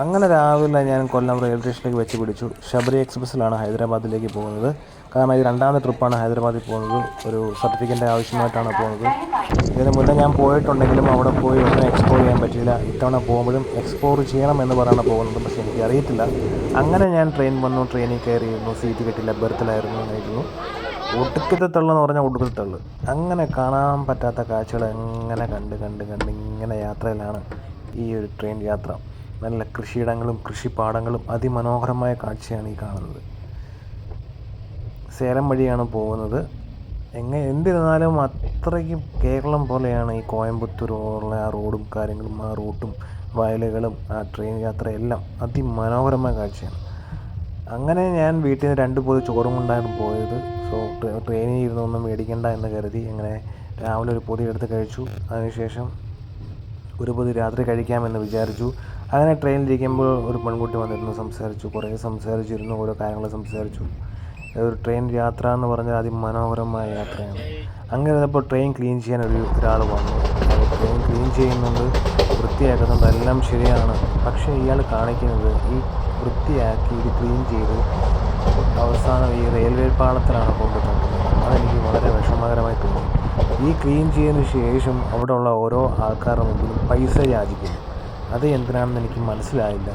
അങ്ങനെ രാവിലെ ഞാൻ കൊല്ലം റെയിൽവേ സ്റ്റേഷനിലേക്ക് വെച്ച് പിടിച്ചു. ശബരി എക്സ്പ്രസ്സിലാണ് ഹൈദരാബാദിലേക്ക് പോകുന്നത്. കാരണം ഇത് രണ്ടാമത്തെ ട്രിപ്പാണ് ഹൈദരാബാദിൽ പോകുന്നത് ഒരു സർട്ടിഫിക്കറ്റിന്റെ ആവശ്യമായിട്ടാണ് പോകുന്നത്. ഇതിന് മുന്നേ ഞാൻ പോയിട്ടുണ്ടെങ്കിലും അവിടെ പോയി ഒന്നും എക്സ്പ്ലോർ ചെയ്യാൻ പറ്റിയില്ല. ഇത്തവണ പോകുമ്പോഴും എക്സ്പ്ലോർ ചെയ്യണം എന്ന് പറഞ്ഞാണ് പോകുന്നത്. പക്ഷേ എനിക്ക് അറിയത്തില്ല. അങ്ങനെ ഞാൻ ട്രെയിൻ വന്നു. ട്രെയിനിൽ കയറിയിരുന്നു. സീറ്റ് കിട്ടില്ല ബർത്തിലായിരുന്നു എന്നായിരുന്നു. ഒടുക്കത്തെ തള്ളെന്ന് പറഞ്ഞാൽ ഒടുക്കത്തെ തള്ള്. അങ്ങനെ കാണാൻ പറ്റാത്ത കാഴ്ചകൾ എങ്ങനെ കണ്ട് കണ്ട് കണ്ട് ഇങ്ങനെ യാത്രയിലാണ് ഈ ഒരു ട്രെയിൻ യാത്ര. നല്ല കൃഷിയിടങ്ങളും കൃഷിപ്പാടങ്ങളും അതിമനോഹരമായ കാഴ്ചയാണ് ഈ കാണുന്നത്. സേലം വഴിയാണ് പോകുന്നത്. എങ്ങനെ എന്തിരുന്നാലും അത്രയ്ക്കും കേരളം പോലെയാണ് ഈ കോയമ്പത്തൂർ ആ റോഡും കാര്യങ്ങളും ആ റൂട്ടും വയലുകളും ആ ട്രെയിൻ യാത്ര എല്ലാം അതിമനോഹരമായ കാഴ്ചയാണ്. അങ്ങനെ ഞാൻ വീട്ടിൽ നിന്ന് രണ്ട് പൊതി ചോറും കൊണ്ടാണ് പോയത്. സോ ട്രെ- ട്രെയിനിൽ ഇരുന്നൊന്നും മേടിക്കണ്ട എന്ന് കരുതി അങ്ങനെ രാവിലെ ഒരു പൊതി എടുത്ത് കഴിച്ചു. അതിനുശേഷം ഒരു പൊതി രാത്രി കഴിക്കാമെന്ന് വിചാരിച്ചു. അങ്ങനെ ട്രെയിനിലിരിക്കുമ്പോൾ ഒരു പെൺകുട്ടി വന്നിരുന്നു സംസാരിച്ചു കുറേ സംസാരിച്ചിരുന്നു ഓരോ കാര്യങ്ങൾ സംസാരിച്ചു. ഒരു ട്രെയിൻ യാത്ര എന്ന് പറഞ്ഞാൽ അതിമനോഹരമായ യാത്രയാണ്. അങ്ങനെ ഇരുന്നപ്പോൾ ട്രെയിൻ ക്ലീൻ ചെയ്യാൻ ഒരു ഒരാൾ വന്നു. ട്രെയിൻ ക്ലീൻ ചെയ്യുന്നുണ്ട് വൃത്തിയാക്കുന്നുണ്ട് എല്ലാം ശരിയാണ്. പക്ഷേ ഇയാൾ കാണിക്കുന്നത് ഈ വൃത്തിയാക്കി ഇത് ക്ലീൻ ചെയ്ത് അവസാനം ഈ റെയിൽവേ പാളത്തിലാണ് കൊണ്ടുപോകുന്നത്. അതെനിക്ക് വളരെ വിഷമകരമായി തോന്നി. ഈ ക്ലീൻ ചെയ്തതിന് ശേഷം അവിടെയുള്ള ഓരോ ആൾക്കാരുടെ മുമ്പിലും പൈസ യാചിക്കുന്നു. അത് എന്തിനാണെന്ന് എനിക്ക് മനസ്സിലായില്ല.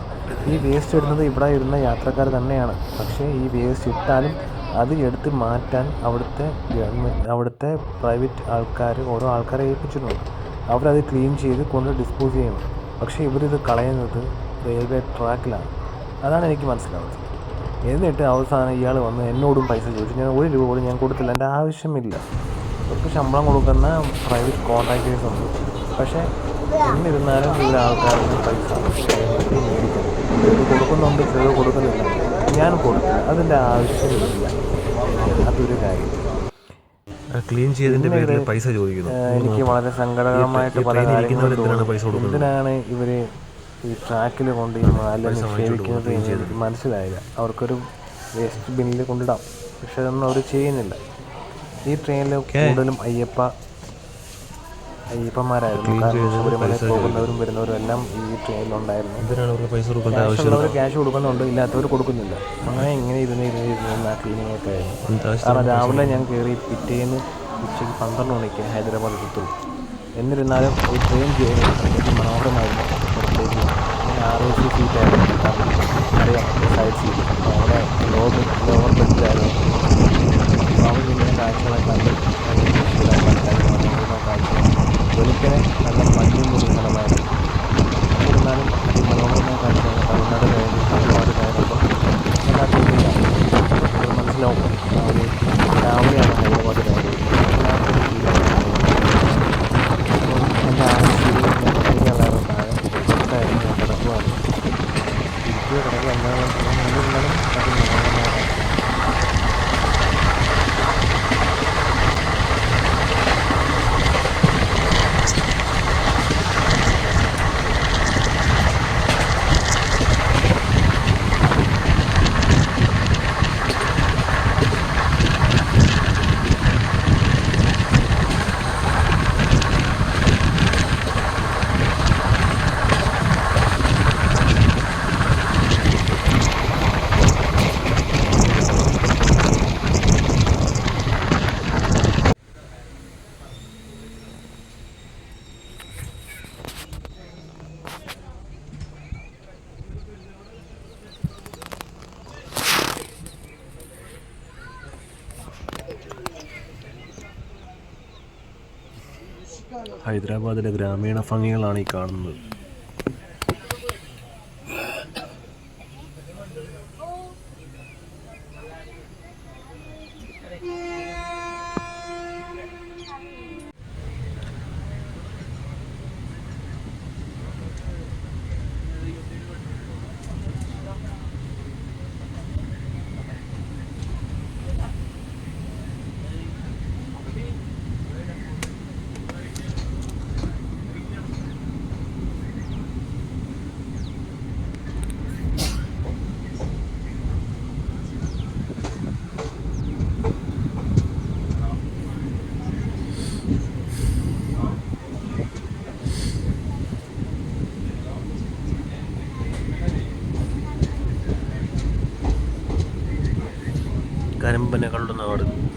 ഈ വേസ്റ്റ് ഇടുന്നത് ഇവിടെ ഇരുന്ന യാത്രക്കാർ തന്നെയാണ്. പക്ഷേ ഈ വേസ്റ്റ് ഇട്ടാലും അത് എടുത്ത് മാറ്റാൻ അവിടുത്തെ ഗവൺമെന്റ് അവിടുത്തെ പ്രൈവറ്റ് ആൾക്കാർ ഓരോ ആൾക്കാരെ ഏൽപ്പിച്ചിട്ടുണ്ട്. അവരത് ക്ലീൻ ചെയ്ത് കൊണ്ട് ഡിസ്പോസ് ചെയ്യണം പക്ഷേ ഇവരിത് കളയുന്നത് റെയിൽവേ ട്രാക്കിലാണ്. അതാണ് എനിക്ക് മനസ്സിലാവുന്നത്. എന്നിട്ട് അവസാനം ഇയാൾ വന്ന് എന്നോടും പൈസ ചോദിച്ചു. ഞാൻ ഒരു രൂപ പോലും ഞാൻ കൊടുത്തില്ല. എന്റെ ആവശ്യമില്ല. അവർക്ക് ശമ്പളം കൊടുക്കുന്ന പ്രൈവറ്റ് കോൺട്രാക്ടേഴ്സ് ഉണ്ട്. പക്ഷേ എന്നിരുന്നാലും ഇവർ ആൾക്കാർക്ക് പൈസ മേടിക്കണം ചിലർ കൊടുക്കുന്നുണ്ട് ചിലത് കൊടുക്കുന്നില്ല. ഞാൻ കൊടുക്കും അതിന്റെ ആവശ്യമില്ല. അതൊരു കാര്യം. ക്ലീൻ ചെയ്തതിന്റെ പേരിൽ പൈസ ചോദിക്കുന്നു. എനിക്ക് വളരെ സങ്കടകരമായിട്ട് പല ട്രെയിനിൽ കാര്യങ്ങളും എന്തിനാണ് പൈസ കൊടുക്കുന്നത്? എന്തിനാണ് ഇവർ ഈ ട്രാക്കിൽ കൊണ്ട് ഈ മാലിന്യം നിക്ഷേപിക്കുന്നത് എനിക്ക് മനസ്സിലായില്ല. അവർക്കൊരു വേസ്റ്റ് ബിന്നിൽ കൊണ്ടിടാം. പക്ഷെ അതൊന്നും അവർ ചെയ്യുന്നില്ല. ഈ ട്രെയിനിൽ കൂടുതലും അയ്യപ്പ അയ്യപ്പന്മാരായിരുന്നു. ശബരിമല പോകുന്നവരും വരുന്നവരും എല്ലാം ഈ ട്രെയിനിലുണ്ടായിരുന്നു അവർക്ക് പൈസ കൊടുക്കേണ്ട ആവശ്യമുള്ളവർ ക്യാഷ് കൊടുക്കുന്നുണ്ട്. ഇല്ലാത്തവർ കൊടുക്കുന്നില്ല. അങ്ങനെ ഇങ്ങനെ ഇരുന്ന് ഇരുന്ന് ഇരുന്ന് ആ ക്ലീനിങ് ഒക്കെ ആയിരുന്നു കാരണം രാവിലെ ഞാൻ കയറി പിറ്റേന്ന് ഉച്ചയ്ക്ക് പന്ത്രണ്ട് മണിക്ക് ഹൈദരാബാദ് എത്തും. എന്നിരുന്നാലും ഈ ട്രെയിൻ എനിക്ക് മനോഹരമായിരുന്നു. പുറത്തേക്ക് ഞാൻ ആർ ഒ സി സീറ്റായിരുന്നു അറിയാം സൈഡ് സീറ്റ് അവിടെ ലോവർ ലോവർ ബെഞ്ചിലായിരുന്നു അവിടെ ഹൈദരാബാദിലെ ഗ്രാമീണ ഭംഗികളാണ് ഈ കാണുന്നത്. കരിമ്പനകളുടെ നാട്.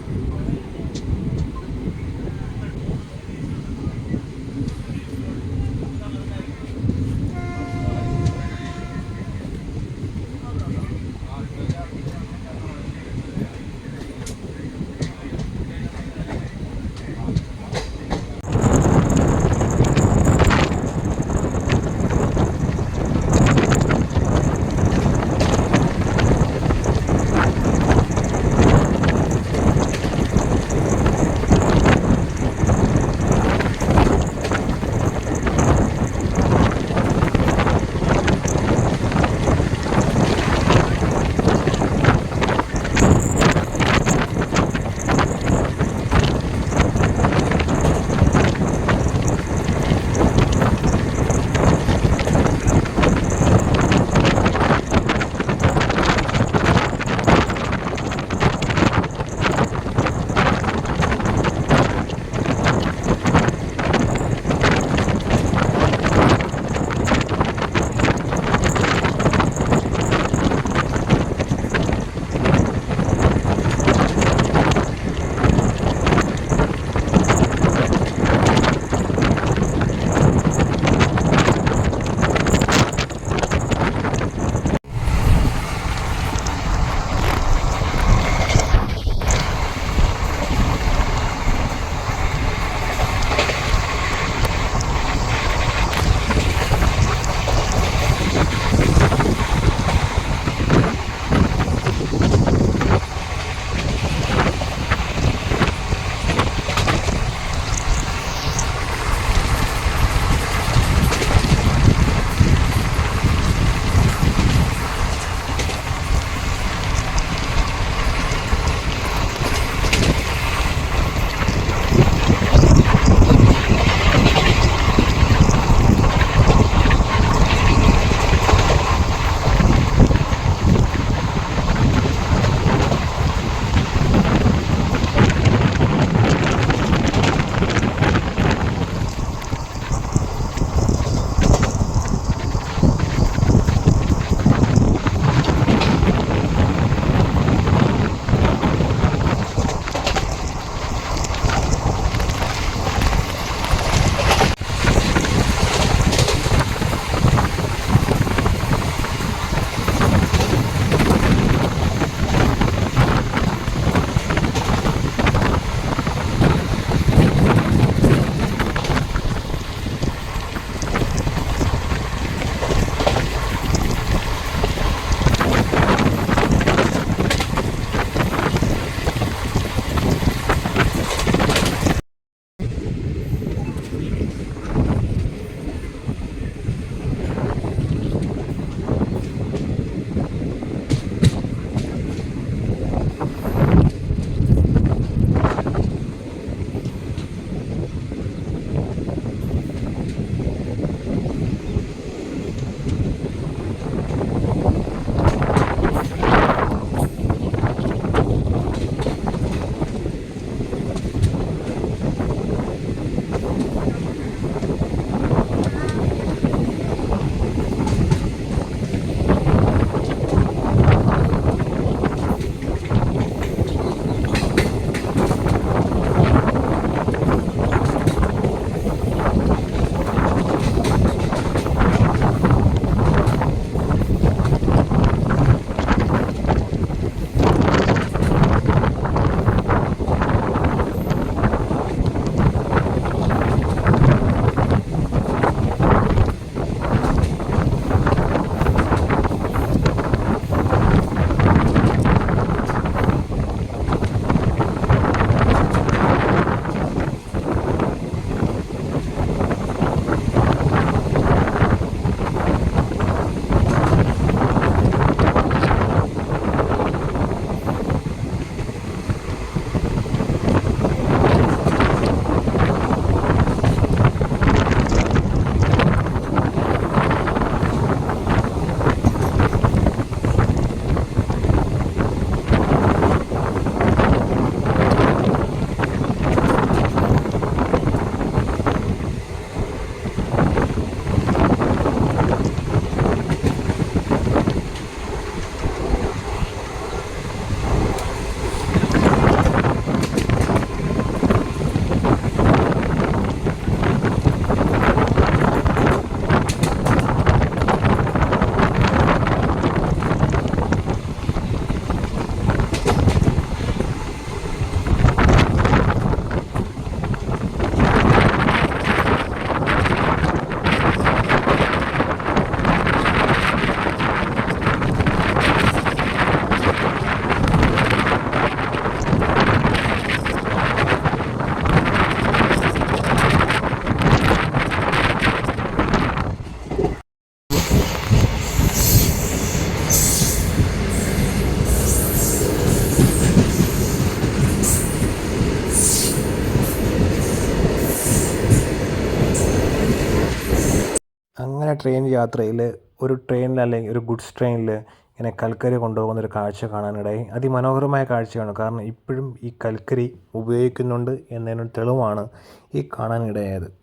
ട്രെയിൻ യാത്രയിൽ ഒരു ട്രെയിനിൽ അല്ലെങ്കിൽ ഒരു ഗുഡ്സ് ട്രെയിനിൽ ഇങ്ങനെ കൽക്കരി കൊണ്ടുപോകുന്ന ഒരു കാഴ്ച കാണാനിടയായി. അതിമനോഹരമായ കാഴ്ചയാണ്. കാരണം ഇപ്പോഴും ഈ കൽക്കരി ഉപയോഗിക്കുന്നുണ്ട് എന്നതിനൊരു തെളിവാണ് ഈ കാണാനിടയായത്.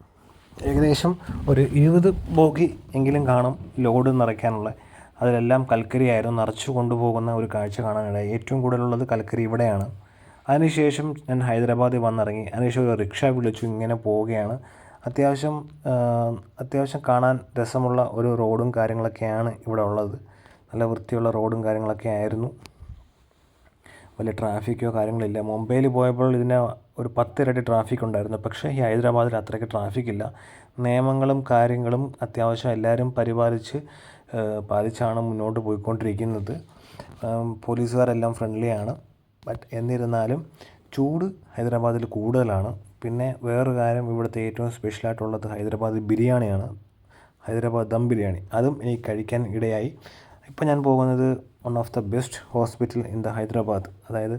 ഏകദേശം ഒരു ഇരുപത് ബോഗി എങ്കിലും കാണും ലോഡ് നിറയ്ക്കാനുള്ള. അതിലെല്ലാം കൽക്കരിയായിരുന്നു നിറച്ചു കൊണ്ടുപോകുന്ന ഒരു കാഴ്ച കാണാനിടയായി. ഏറ്റവും കൂടുതലുള്ളത് കൽക്കരി ഇവിടെയാണ്. അതിനുശേഷം ഞാൻ ഹൈദരാബാദിൽ വന്നിറങ്ങി. അതിനുശേഷം ഒരു റിക്ഷ വിളിച്ചു. ഇങ്ങനെ പോവുകയാണ്. അത്യാവശ്യം അത്യാവശ്യം കാണാൻ രസമുള്ള ഒരു റോഡും കാര്യങ്ങളൊക്കെയാണ് ഇവിടെ ഉള്ളത്. നല്ല വൃത്തിയുള്ള റോഡും കാര്യങ്ങളൊക്കെ ആയിരുന്നു. വലിയ ട്രാഫിക്കോ കാര്യങ്ങളില്ല. മുംബൈയിൽ പോയപ്പോൾ ഇതിന് ഒരു പത്തിരട്ടി ട്രാഫിക് ഉണ്ടായിരുന്നു. പക്ഷേ ഈ ഹൈദരാബാദിൽ അത്രയ്ക്ക് ട്രാഫിക് ഇല്ല നിയമങ്ങളും കാര്യങ്ങളും അത്യാവശ്യം എല്ലാവരും പരിപാലിച്ച് പാലിച്ചാണ് മുന്നോട്ട് പോയിക്കൊണ്ടിരിക്കുന്നത്. പോലീസുകാരെല്ലാം ഫ്രണ്ട്ലിയാണ് ബട്ട് എന്നിരുന്നാലും ചൂട് ഹൈദരാബാദിൽ കൂടുതലാണ്. പിന്നെ വേറൊരു കാര്യം ഇവിടുത്തെ ഏറ്റവും സ്പെഷ്യലായിട്ടുള്ളത് ഹൈദരാബാദ് ബിരിയാണിയാണ്. ഹൈദരാബാദ് ദം ബിരിയാണി. അതും എനിക്ക് കഴിക്കാൻ ഇടയായി. ഇപ്പോൾ ഞാൻ പോകുന്നത് one of the best hospital in the Hyderabad. അതായത്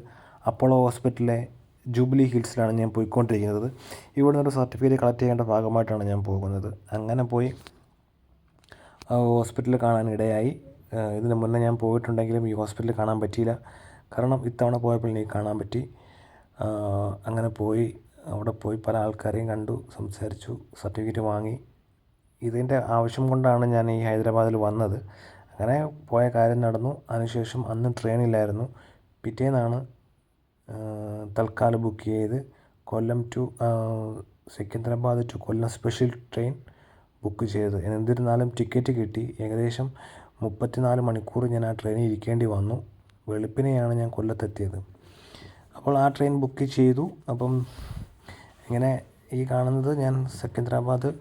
അപ്പോളോ ഹോസ്പിറ്റലിലെ ജൂബിലി ഹിൽസിലാണ് ഞാൻ പോയിക്കൊണ്ടിരിക്കുന്നത്. ഇവിടെ നിന്നൊരു സർട്ടിഫിക്കറ്റ് കളക്ട് ചെയ്യേണ്ട ഭാഗമായിട്ടാണ് ഞാൻ പോകുന്നത്. അങ്ങനെ പോയി ഹോസ്പിറ്റൽ കാണാൻ ഇടയായി. ഇതിന് മുന്നേ ഞാൻ പോയിട്ടുണ്ടെങ്കിലും ഈ ഹോസ്പിറ്റൽ കാണാൻ പറ്റിയില്ല. കാരണം ഇത്തവണ പോയപ്പോൾ എനിക്ക് കാണാൻ പറ്റി. അങ്ങനെ പോയി. അവിടെ പോയി പല ആൾക്കാരെയും കണ്ടു സംസാരിച്ചു സർട്ടിഫിക്കറ്റ് വാങ്ങി. ഇതിന്റെ ആവശ്യം കൊണ്ടാണ് ഞാൻ ഈ ഹൈദരാബാദിൽ വന്നത്. അങ്ങനെ പോയ കാര്യം നടന്നു. അതിനുശേഷം അന്ന് ട്രെയിനില്ലായിരുന്നു. പിറ്റേന്നാണ് തൽക്കാലം ബുക്ക് ചെയ്ത് Kollam to Secunderabad to Kollam special train book ചെയ്തത്. എന്നിരുന്നാലും ടിക്കറ്റ് കിട്ടി. ഏകദേശം മുപ്പത്തിനാല് മണിക്കൂർ ഞാൻ ആ ട്രെയിനിൽ ഇരിക്കേണ്ടി വന്നു. വെളുപ്പിനെയാണ് ഞാൻ കൊല്ലത്തെത്തിയത്. അപ്പോൾ ആ ട്രെയിൻ ബുക്ക് ചെയ്തു. അപ്പം ഇങ്ങനെ ഈ കാണുന്നത് ഞാൻ സെക്കന്ദരാബാദ്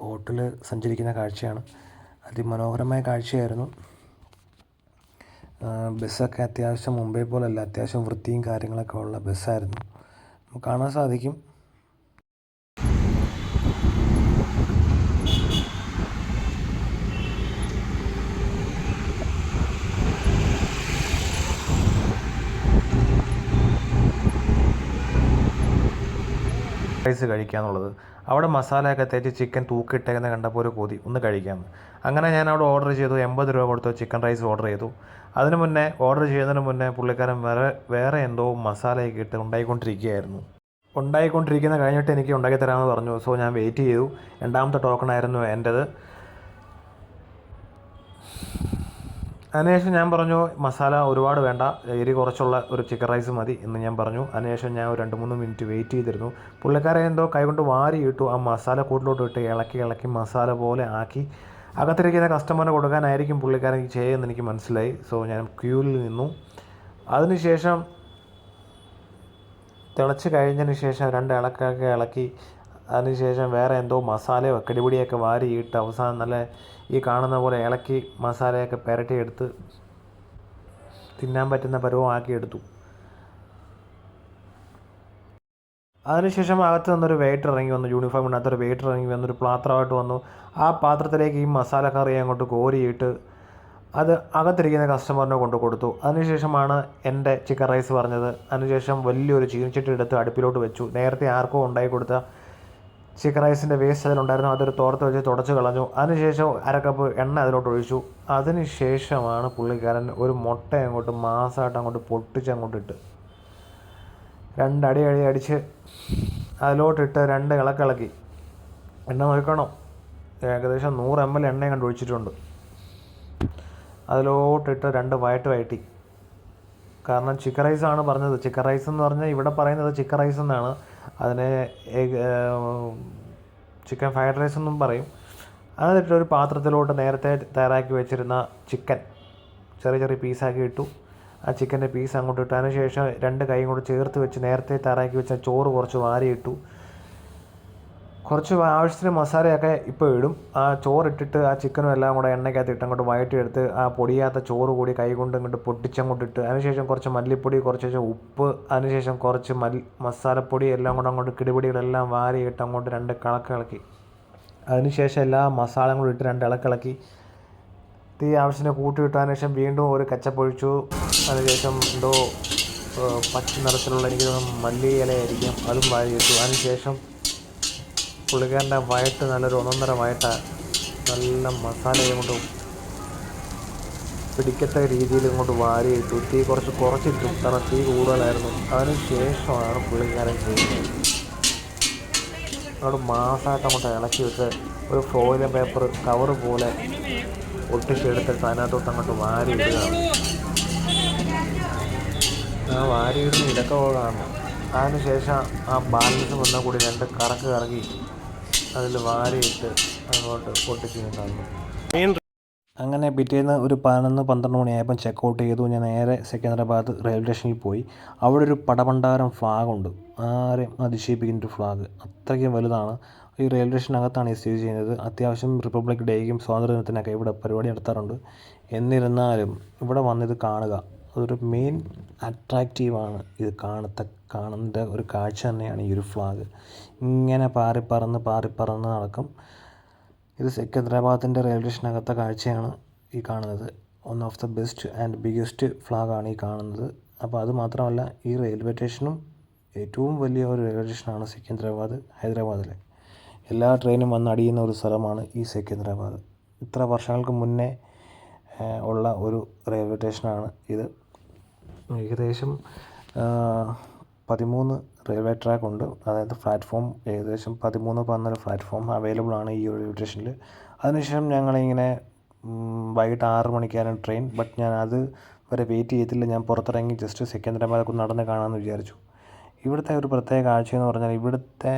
ഹോട്ടൽ സഞ്ചരിക്കുന്ന കാഴ്ചയാണ്. അതിമനോഹരമായ കാഴ്ചയായിരുന്നു. ബസ്സൊക്കെ അത്യാവശ്യം മുംബൈ പോലെയല്ല അത്യാവശ്യം വൃത്തിയും കാര്യങ്ങളൊക്കെ ഉള്ള ബസ്സായിരുന്നു. നമുക്ക് കാണാൻ സാധിക്കും. റൈസ് കഴിക്കാന്നുള്ളത്. അവിടെ മസാലയൊക്കെ തേച്ച് ചിക്കൻ തൂക്കിയിട്ടേക്കുന്ന കണ്ടപ്പോൾ ഒരു കൊതി. ഒന്ന് കഴിക്കാമെന്ന് അങ്ങനെ ഞാൻ അവിടെ ഓർഡർ ചെയ്തു. എൺപത് രൂപ കൊടുത്തു. ചിക്കൻ റൈസ് ഓർഡർ ചെയ്തു. അതിന് മുന്നേ ഓർഡർ ചെയ്യുന്നതിന് മുന്നേ പുള്ളിക്കാരൻ വേറെ വേറെ എന്തോ മസാലയൊക്കെ ഇട്ട് ഉണ്ടായിക്കൊണ്ടിരിക്കുകയായിരുന്നു. ഉണ്ടായിക്കൊണ്ടിരിക്കുന്ന കഴിഞ്ഞിട്ട് എനിക്ക് ഉണ്ടാക്കി തരാമെന്ന് പറഞ്ഞു. സോ ഞാൻ വെയിറ്റ് ചെയ്തു. രണ്ടാമത്തെ ടോക്കൺ ആയിരുന്നു എന്റേത്. അതിനുശേഷം ഞാൻ പറഞ്ഞു മസാല ഒരുപാട് വേണ്ട. എരി കുറച്ചുള്ള ഒരു ചിക്കൻ റൈസ് മതി. എന്ന് ഞാൻ പറഞ്ഞു. അതിനുശേഷം ഞാൻ ഒരു രണ്ട് മൂന്ന് മിനിറ്റ് വെയിറ്റ് ചെയ്തിരുന്നു. പുള്ളിക്കാരെ എന്തോ കൈകൊണ്ട് ഇട്ടു. ആ മസാല കൂട്ടിലോട്ട് ഇട്ട് ഇളക്കി ഇളക്കി മസാല പോലെ ആക്കി. അകത്തിരിക്കുന്ന കസ്റ്റമറിന് കൊടുക്കാനായിരിക്കും പുള്ളിക്കാരൻ ചെയ്യുമെന്ന് എനിക്ക് മനസ്സിലായി. സോ ഞാൻ ക്യൂവിൽ നിന്നു. അതിനുശേഷം തിളച്ച് കഴിഞ്ഞതിന് ശേഷം രണ്ട് ഇളക്കൊക്കെ ഇളക്കി അതിനുശേഷം വേറെ എന്തോ മസാലയോ കടിപിടിയൊക്കെ വാരിയിട്ട് അവസാനം നല്ല ഈ കാണുന്ന പോലെ ഇളക്കി മസാലയൊക്കെ പുരട്ടിയെടുത്ത് തിന്നാൻ പറ്റുന്ന പരുവമാക്കി എടുത്തു അതിനുശേഷം അകത്ത് നിന്നൊരു വെയിറ്റർ ഇറങ്ങി വന്നു യൂണിഫോം ഇടാത്തൊരു വെയിറ്റർ ഇറങ്ങി വന്നൊരു പാത്രമായിട്ട് വന്നു. ആ പാത്രത്തിലേക്ക് ഈ മസാല കറി അങ്ങോട്ട് കോരിയിട്ട് അത് അകത്തിരിക്കുന്ന കസ്റ്റമറിനെ കൊണ്ട് കൊടുത്തു. അതിനുശേഷമാണ് എന്റെ ചിക്കൻ റൈസ് പറഞ്ഞത്. അതിനുശേഷം വലിയൊരു ചീനിച്ചട്ടി എടുത്ത് അടുപ്പിലോട്ട് വെച്ചു. നേരത്തെ ആർക്കോ ഉണ്ടായി കൊടുത്ത ചിക്കൻ റൈസിന്റെ വേസ്റ്റ് അതിലുണ്ടായിരുന്നു. അതൊരു തോർത്ത് വെച്ച് തുടച്ച് കളഞ്ഞു. അതിനുശേഷം അര കപ്പ് എണ്ണ അതിലോട്ട് ഒഴിച്ചു. അതിനുശേഷമാണ് പുള്ളിക്കാരൻ ഒരു മുട്ട അങ്ങോട്ട് മാസമായിട്ട് അങ്ങോട്ട് പൊട്ടിച്ച് അങ്ങോട്ട് ഇട്ട് രണ്ടടി അടി അടിച്ച് അതിലോട്ടിട്ട് രണ്ട് ഇളക്കിളക്കി എണ്ണ നോക്കണം ഏകദേശം നൂറ് എം എൽ എണ്ണയും കണ്ട് ഒഴിച്ചിട്ടുണ്ട്. അതിലോട്ടിട്ട് രണ്ട് വയറ്റ് വയറ്റി. കാരണം ചിക്കൻ റൈസാണ് പറഞ്ഞത്. ചിക്കൻ റൈസ് എന്ന് പറഞ്ഞാൽ ഇവിടെ പറയുന്നത് ചിക്കൻ റൈസ് എന്നാണ്. അതിനെ ചിക്കൻ ഫ്രൈഡ് റൈസ് എന്നും പറയും. അതിട്ട് ഒരു പാത്രത്തിലോട്ട് നേരത്തെ തയ്യാറാക്കി വെച്ചിരുന്ന ചിക്കൻ ചെറിയ ചെറിയ പീസാക്കി ഇട്ടു. ആ ചിക്കന്റെ പീസ് അങ്ങോട്ട് ഇട്ടു. അതിനുശേഷം രണ്ട് കൈയും കൂടെ ചേർത്ത് വെച്ച് നേരത്തെ തയ്യാറാക്കി വെച്ച ചോറ് കുറച്ച് വാരിയിട്ടു. കുറച്ച് ആവശ്യത്തിന് മസാലയൊക്കെ ഇപ്പോൾ ഇടും. ആ ചോറിട്ടിട്ട് ആ ചിക്കനും എല്ലാം കൂടെ എണ്ണയ്ക്കകത്ത് ഇട്ട് അങ്ങോട്ട് വയറ്റിയെടുത്ത് ആ പൊടിയാത്ത ചോറ് കൂടി കൈകൊണ്ട് ഇങ്ങോട്ട് പൊട്ടിച്ചങ്ങോട്ട് ഇട്ട് അതിനുശേഷം കുറച്ച് മല്ലിപ്പൊടി കുറച്ച് ഉപ്പ് അതിനുശേഷം കുറച്ച് മല്ലി മസാലപ്പൊടി എല്ലാം കൂടെ അങ്ങോട്ട് കിടിപിടികളെല്ലാം വാരിയിട്ട് അങ്ങോട്ട് രണ്ട് കളക്കിളക്കി അതിനുശേഷം എല്ലാ മസാലയും കൂടി ഇട്ട് രണ്ട് ഇളക്കിളക്കി തീ ആവശ്യത്തിന് കൂട്ടിയിട്ടതിന് ശേഷം വീണ്ടും ഒരു കച്ചപ്പൊഴിച്ചു. അതിനുശേഷം എന്തോ പച്ച നിറത്തിലുള്ള എനിക്ക് മല്ലി ഇലയായിരിക്കും അതും വാരിയിട്ടു അതിനുശേഷം പുള്ളിക്കാരന്റെ വയറ്റ് നല്ലൊരു ഒന്നൊന്നര വയറ്റ നല്ല മസാല കൊണ്ട് പിടിക്കത്തക്ക രീതിയിൽ ഇങ്ങോട്ട് വാരിയിട്ടു തീ കുറച്ച് കുറച്ചിട്ടു. കാരണം തീ കൂടുതലായിരുന്നു. അതിന് ശേഷമാണ് പുള്ളിക്കാരൻ ചെയ്യുന്നത്. അങ്ങോട്ട് മാസമായിട്ട് അങ്ങോട്ട് ഇളക്കി വിട്ട് ഒരു ഫോയിലും പേപ്പർ കവർ പോലെ ഒട്ടിച്ചെടുത്തിട്ട് അതിനകത്തോട്ട് അങ്ങോട്ട് വാരി ഇടുകയാണ് ആ വാരി ഇടുന്ന ഇതൊക്കെ കാണണം അതിനുശേഷം ആ ബാലൻസ് വന്നാൽ കൂടി രണ്ട് കറക്ക് കറക്കി അതിൽ വാരിയിട്ട് അങ്ങോട്ട് പൊട്ടിച്ചിട്ടുണ്ടായിരുന്നു അങ്ങനെ പിറ്റേന്ന് ഒരു പതിനൊന്ന് പന്ത്രണ്ട് മണിയായപ്പം ചെക്ക് ഔട്ട് ചെയ്തു. ഞാൻ നേരെ സെക്കന്ദരാബാദ് റെയിൽവേ സ്റ്റേഷനിൽ പോയി. അവിടെ ഒരു പടഭണ്ഡാരം ഫ്ലാഗുണ്ട് ആരെയും അതിശയിപ്പിക്കുന്ന ഒരു ഫ്ലാഗ് അത്രയ്ക്കും വലുതാണ്. ഈ റെയിൽവേ സ്റ്റേഷനകത്താണ് ഈ സ്ഥിതി ചെയ്യുന്നത്. അത്യാവശ്യം റിപ്പബ്ലിക് ഡേക്കും സ്വാതന്ത്ര്യദിനത്തിനൊക്കെ ഇവിടെ പരിപാടി നടത്താറുണ്ട്. എന്നിരുന്നാലും ഇവിടെ വന്നിത് കാണുക. അതൊരു മെയിൻ അട്രാക്റ്റീവാണ് ഇത് കാണത്ത കാണുന്ന ഒരു കാഴ്ച തന്നെയാണ് ഈ ഒരു ഫ്ലാഗ് ഇങ്ങനെ പാറിപ്പറന്ന് പാറിപ്പറന്ന് നടക്കും. ഇത് സെക്കന്ദരാബാദിന്റെ റെയിൽവേ സ്റ്റേഷനകത്തെ കാഴ്ചയാണ് ഈ കാണുന്നത്. One of the best and biggest ഫ്ലാഗാണ് ഈ കാണുന്നത്. അപ്പോൾ അത് മാത്രമല്ല ഈ റെയിൽവേ സ്റ്റേഷനും ഏറ്റവും വലിയ ഒരു റെയിൽവേ സ്റ്റേഷനാണ് സെക്കന്ദരാബാദ് ഹൈദരാബാദിലെ. എല്ലാ ട്രെയിനും വന്ന് അടിയുന്ന ഒരു സ്ഥലമാണ് ഈ സെക്കന്ദരാബാദ്. ഇത്ര വർഷങ്ങൾക്ക് മുന്നേ ഉള്ള ഒരു റെയിൽവേ സ്റ്റേഷനാണ് ഇത്. ഏകദേശം പതിമൂന്ന് റെയിൽവേ ട്രാക്ക് ഉണ്ട്. അതായത് പ്ലാറ്റ്ഫോം ഏകദേശം പതിമൂന്ന് പതിനാല് പ്ലാറ്റ്ഫോം അവൈലബിൾ ആണ് ഈ ഒരു സ്റ്റേഷനിൽ അതിനുശേഷം ഞങ്ങളിങ്ങനെ വൈകിട്ട് ആറ് മണിക്കാണ് ട്രെയിൻ ബട്ട് ഞാൻ അത് വരെ വെയിറ്റ് ചെയ്തില്ല ഞാൻ പുറത്തിറങ്ങി ജസ്റ്റ് സെക്കന്ദരാബാദൊക്കെ നടന്ന് കാണാമെന്ന് വിചാരിച്ചു. ഇവിടുത്തെ ഒരു പ്രത്യേക കാഴ്ചയെന്ന് പറഞ്ഞാൽ ഇവിടുത്തെ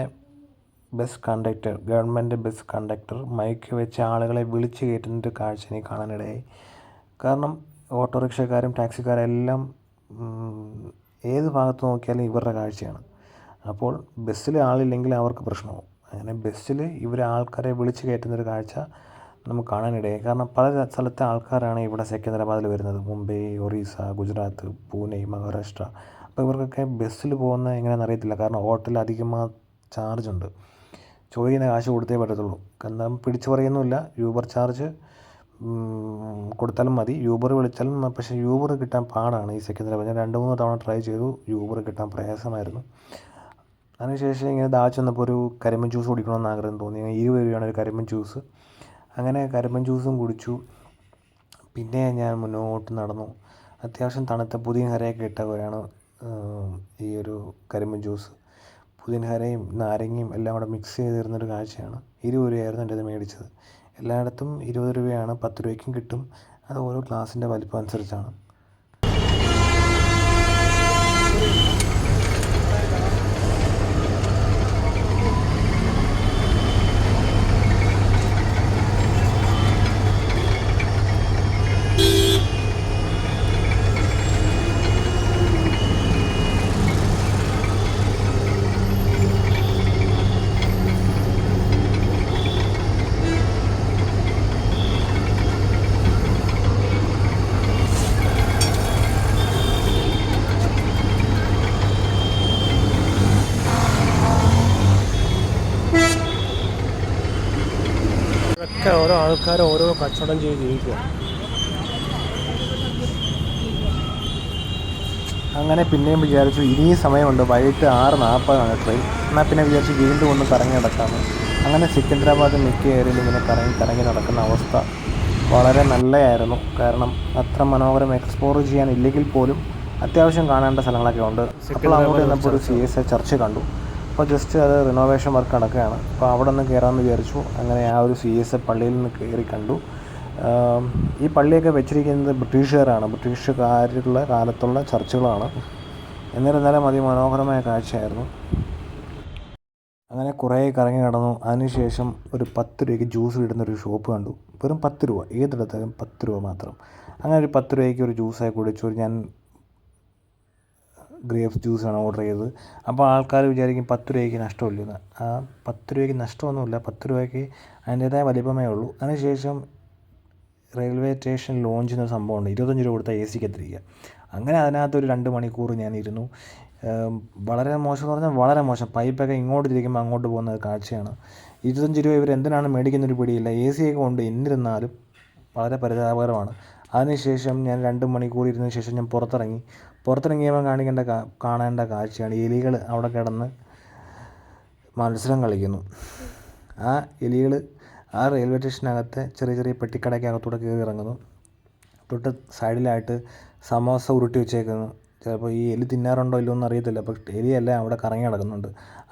bus conductor government bus conductor mic വെച്ച് ആളുകളെ വിളിച്ച് കയറ്റുന്ന ഒരു കാഴ്ച എനിക്ക് കാണാനിടയായി. കാരണം ഓട്ടോറിക്ഷക്കാരും ടാക്സിക്കാരും എല്ലാം ഉം, ഏത് ഭാഗത്ത് നോക്കിയാലും ഇവരുടെ കാഴ്ചയാണ്. അപ്പോൾ ബസ്സിൽ ആളില്ലെങ്കിൽ അവർക്ക് പ്രശ്നമാവും അങ്ങനെ ബസ്സിൽ ഇവർ ആൾക്കാരെ വിളിച്ച് കയറ്റുന്നൊരു കാഴ്ച നമുക്ക് കാണാനിടയായി. കാരണം പല സ്ഥലത്തെ ആൾക്കാരാണ് ഇവിടെ സെക്കന്ദരാബാദിൽ വരുന്നത്. മുംബൈ ഒറീസ ഗുജറാത്ത് പൂനെ മഹാരാഷ്ട്ര. അപ്പോൾ ഇവർക്കൊക്കെ ബസ്സിൽ പോകുന്ന എങ്ങനെയാണെന്ന് അറിയത്തില്ല. കാരണം ഹോട്ടലിൽ അധികമാ ചാർജ് ഉണ്ട് ചോദിക്കുന്ന കാശ് കൊടുത്തേ പറ്റത്തുള്ളൂ. കാരണം പിടിച്ചു പറയുന്നുമില്ല. യൂബർ ചാർജ് കൊടുത്താലും മതി. യൂബർ വിളിച്ചാലും പക്ഷേ യൂബർ കിട്ടാൻ പാടാണ് ഈ സെക്കൻഡറി ഞാൻ രണ്ട് മൂന്ന് തവണ ട്രൈ ചെയ്തു. യൂബർ കിട്ടാൻ പ്രയാസമായിരുന്നു. അതിനുശേഷം ഇങ്ങനെ ദാച്ച് വന്നപ്പോൾ ഒരു കരിമ്പൻ ജ്യൂസ് കുടിക്കണമെന്ന് ആഗ്രഹം തോന്നി. ഇരുപത് രൂപയാണ് ഒരു കരിമ്പൻ ജ്യൂസ് അങ്ങനെ കരിമ്പൻ ജ്യൂസും കുടിച്ചു. പിന്നെ ഞാൻ മുന്നോട്ട് നടന്നു. അത്യാവശ്യം തണുത്ത പുതിയ ഹരയൊക്കെ ഇട്ടവരാണ് ഈ ഒരു കരിമ്പൻ ജ്യൂസ് പുതിനഹരയും നാരങ്ങയും എല്ലാം കൂടെ മിക്സ് ചെയ്തിരുന്നൊരു കാഴ്ചയാണ്. ഇരുപത് രൂപയായിരുന്നു എന്റെ ഇത് മേടിച്ചത്. എല്ലായിടത്തും ഇരുപത് രൂപയാണ് പത്ത് രൂപയ്ക്കും കിട്ടും. അത് ഓരോ ഗ്ലാസിന്റെ വലിപ്പം അനുസരിച്ചാണ്. ഒക്കെ ഓരോ ആൾക്കാർ ഓരോ കച്ചവടം ചെയ്ത് ജീവിക്കുക അങ്ങനെ പിന്നെയും വിചാരിച്ചു ഇനിയും സമയമുണ്ട്. വൈകിട്ട് ആറ് നാൽപ്പതാണ് ട്രെയിൻ എന്നാൽ പിന്നെ വിചാരിച്ചു വീണ്ടും ഒന്ന് കറങ്ങി നടക്കാമെന്ന്. അങ്ങനെ സിക്കന്ദരാബാദ് മിക്ക ഏരിയയിൽ ഇങ്ങനെ കറങ്ങി കറങ്ങി നടക്കുന്ന അവസ്ഥ വളരെ നല്ലതായിരുന്നു. കാരണം അത്ര മനോഹരം എക്സ്പ്ലോർ ചെയ്യാൻ ഇല്ലെങ്കിൽ പോലും അത്യാവശ്യം കാണേണ്ട സ്ഥലങ്ങളൊക്കെ ഉണ്ട്. അപ്പോൾ അങ്ങോട്ട് ചെന്നപ്പോൾ ഒരു സി എസ് എ ചർച്ച് കണ്ടു. അപ്പോൾ ജസ്റ്റ് അത് റിനോവേഷൻ വർക്ക് നടക്കുകയാണ്. അപ്പോൾ അവിടെ നിന്ന് കയറാമെന്ന് വിചാരിച്ചു. അങ്ങനെ ആ ഒരു സി എസ് എ പള്ളിയിൽ നിന്ന് കയറി കണ്ടു. ഈ പള്ളിയൊക്കെ വെച്ചിരിക്കുന്നത് ബ്രിട്ടീഷുകാരാണ്. ബ്രിട്ടീഷുകാരുള്ള കാലത്തുള്ള ചർച്ചുകളാണ്. എന്നിരുന്നാലും അതിമനോഹരമായ കാഴ്ചയായിരുന്നു. അങ്ങനെ കുറേ കറങ്ങി നടന്നു. അതിനുശേഷം ഒരു പത്ത് രൂപയ്ക്ക് ജ്യൂസ് ഇടുന്ന ഒരു ഷോപ്പ് കണ്ടു. വെറും പത്ത് രൂപ. ഏതെടുത്താലും പത്ത് രൂപ മാത്രം. അങ്ങനെ ഒരു പത്ത് രൂപയ്ക്ക് ഒരു ജ്യൂസായി കുടിച്ചു. ഞാൻ ഗ്രേപ്സ് ജ്യൂസാണ് ഓർഡർ ചെയ്തത്. അപ്പോൾ ആൾക്കാർ വിചാരിക്കും പത്ത് രൂപയ്ക്ക് നഷ്ടമില്ലെന്ന് ആ പത്ത് രൂപയ്ക്ക് നഷ്ടമൊന്നുമില്ല. പത്ത് രൂപയ്ക്ക് അതിന്റേതായ വലിപ്പമേ ഉള്ളൂ. അതിനുശേഷം റെയിൽവേ സ്റ്റേഷൻ ലോഞ്ച് എന്ന സംഭവമുണ്ട്. ഇരുപത്തഞ്ച് രൂപ കൊടുത്താൽ എ സിക്ക് എത്തിരിക്കുക. അങ്ങനെ അതിനകത്ത് ഒരു രണ്ട് മണിക്കൂർ ഞാനിരുന്നു. വളരെ മോശം എന്ന് പറഞ്ഞാൽ വളരെ മോശം. പൈപ്പൊക്കെ ഇങ്ങോട്ട് തിരിക്കുമ്പോൾ അങ്ങോട്ട് പോകുന്ന കാഴ്ചയാണ്. ഇരുപത്തഞ്ച് രൂപ ഇവർ എന്തിനാണ് മേടിക്കുന്നൊരു പിടിയില്ല. എ സിയൊക്കെ കൊണ്ട് എന്നിരുന്നാലും വളരെ പരിതാപകരമാണ്. അതിനുശേഷം ഞാൻ രണ്ട് മണിക്കൂർ ഇരുന്നതിന് ശേഷം ഞാൻ പുറത്തിറങ്ങി. പുറത്തിറങ്ങിയപ്പോൾ കാണിക്കേണ്ട കാണേണ്ട കാഴ്ചയാണ് എലികൾ അവിടെ കിടന്ന് മത്സരം കളിക്കുന്നു. ആ എലികൾ ആ റെയിൽവേ സ്റ്റേഷനകത്തെ ചെറിയ ചെറിയ പെട്ടിക്കടയ്ക്കകത്തൂടെ കയറി ഇറങ്ങുന്നു. തൊട്ട് സൈഡിലായിട്ട് സമോസ ഉരുട്ടി വെച്ചേക്കുന്നു. ചിലപ്പോൾ ഈ എലി തിന്നാറുണ്ടോ ഇല്ലയോ എന്ന് അറിയത്തില്ല. പക്ഷേ എലിയല്ല അവിടെ കറങ്ങി നടക്കുന്നുണ്ട്.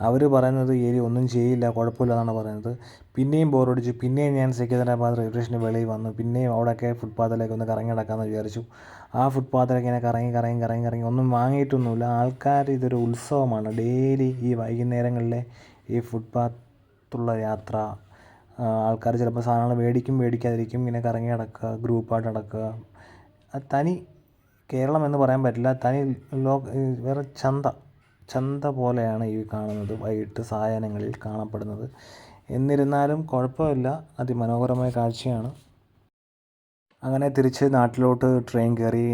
അവർ പറയുന്നത് ഏരി ഒന്നും ചെയ്യില്ല കുഴപ്പമില്ല എന്നാണ് പറയുന്നത്. പിന്നെയും ബോറടിച്ച് പിന്നെയും ഞാൻ സെക്രട്ടേറിയറ്റ് റെയിൽവേ സ്റ്റേഷന് വെളിയിൽ വന്നു. പിന്നെയും അവിടെയൊക്കെ ഫുട്പാത്തിലേക്ക് ഒന്ന് കറങ്ങി നടക്കാമെന്ന് വിചാരിച്ചു. ആ ഫുട്പാത്തിലേക്ക് ഇങ്ങനെ കറങ്ങി കറങ്ങി കറങ്ങി കറങ്ങി ഒന്നും വാങ്ങിയിട്ടൊന്നുമില്ല. ആൾക്കാർ ഇതൊരു ഉത്സവമാണ്. ഡെയിലി ഈ വൈകുന്നേരങ്ങളിലെ ഈ ഫുട്പാത്തുള്ള യാത്ര ആൾക്കാർ ചിലപ്പോൾ സാധനങ്ങൾ മേടിക്കും മേടിക്കാതിരിക്കും ഇങ്ങനെ കറങ്ങി നടക്കുക ഗ്രൂപ്പായിട്ട് നടക്കുക. തനി കേരളം എന്ന് പറയാൻ പറ്റില്ല. തനി ലോ വേറെ ചന്ത. ചന്ത പോലെയാണ് ഈ കാണുന്നത് വൈകിട്ട് സായാഹ്നങ്ങളിൽ കാണപ്പെടുന്നത്. എന്നിരുന്നാലും കുഴപ്പമില്ല അതിമനോഹരമായ കാഴ്ചയാണ്. അങ്ങനെ തിരിച്ച് നാട്ടിലോട്ട് ട്രെയിൻ കയറി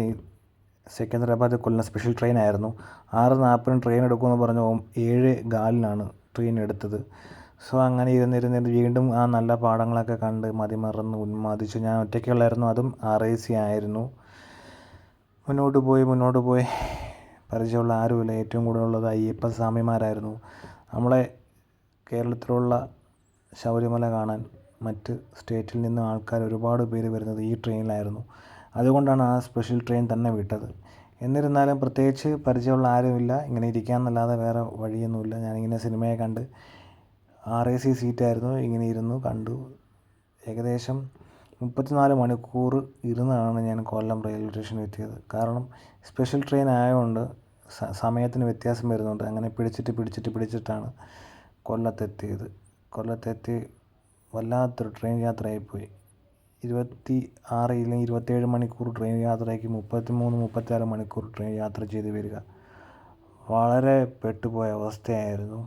സെക്കന്ദരാബാദ് കൊല്ലം സ്പെഷ്യൽ ട്രെയിൻ ആയിരുന്നു ആറ് നാൽപ്പതിന് ട്രെയിൻ എടുക്കുമെന്ന് പറഞ്ഞു ഏഴ് കാലിനാണ് ട്രെയിൻ എടുത്തത്. സോ അങ്ങനെ ഇരുന്നിരുന്നിട്ട് വീണ്ടും ആ നല്ല പാടങ്ങളൊക്കെ കണ്ട് മതിമറന്ന് ഉന്മാദിച്ചു ഞാൻ ഒറ്റയ്ക്കുള്ളായിരുന്നു അതും ആർ ഐ സി ആയിരുന്നു. മുന്നോട്ട് പോയി മുന്നോട്ട് പോയി. പരിചയമുള്ള ആരുമില്ല. ഏറ്റവും കൂടുതലുള്ളത് അയ്യപ്പ സ്വാമിമാരായിരുന്നു. നമ്മളെ കേരളത്തിലുള്ള ശബരിമല കാണാൻ മറ്റ് സ്റ്റേറ്റിൽ നിന്ന് ആൾക്കാർ ഒരുപാട് പേര് വരുന്നത് ഈ ട്രെയിനിലായിരുന്നു. അതുകൊണ്ടാണ് ആ സ്പെഷ്യൽ ട്രെയിൻ തന്നെ വിട്ടത്. എന്നിരുന്നാലും പ്രത്യേകിച്ച് പരിചയമുള്ള ആരുമില്ല. ഇങ്ങനെ ഇരിക്കാമെന്നല്ലാതെ വേറെ വഴിയൊന്നുമില്ല. ഞാനിങ്ങനെ സിനിമയെ കണ്ട് ആർ എ സി സീറ്റായിരുന്നു. ഇങ്ങനെ ഇരുന്നു കണ്ടു. ഏകദേശം മുപ്പത്തിനാല് മണിക്കൂർ ഇരുന്നാണ് ഞാൻ കൊല്ലം റെയിൽവേ സ്റ്റേഷനിൽ എത്തിയത്. കാരണം സ്പെഷ്യൽ ട്രെയിൻ ആയതുകൊണ്ട് സമയത്തിന് വ്യത്യാസം വരുന്നുണ്ട്. അങ്ങനെ പിടിച്ചിട്ട് പിടിച്ചിട്ട് പിടിച്ചിട്ടാണ് കൊല്ലത്തെത്തിയത്. കൊല്ലത്തെത്തി വല്ലാത്തൊരു ട്രെയിൻ യാത്രയായിപ്പോയി. ഇരുപത്തി ആറ് ഇല്ലെങ്കിൽ ഇരുപത്തേഴ് മണിക്കൂർ ട്രെയിൻ യാത്രയ്ക്ക് മുപ്പത്തി മൂന്ന് മുപ്പത്തിയാറ് മണിക്കൂർ ട്രെയിൻ യാത്ര ചെയ്ത് വരിക. വളരെ പെട്ടുപോയ അവസ്ഥയായിരുന്നു.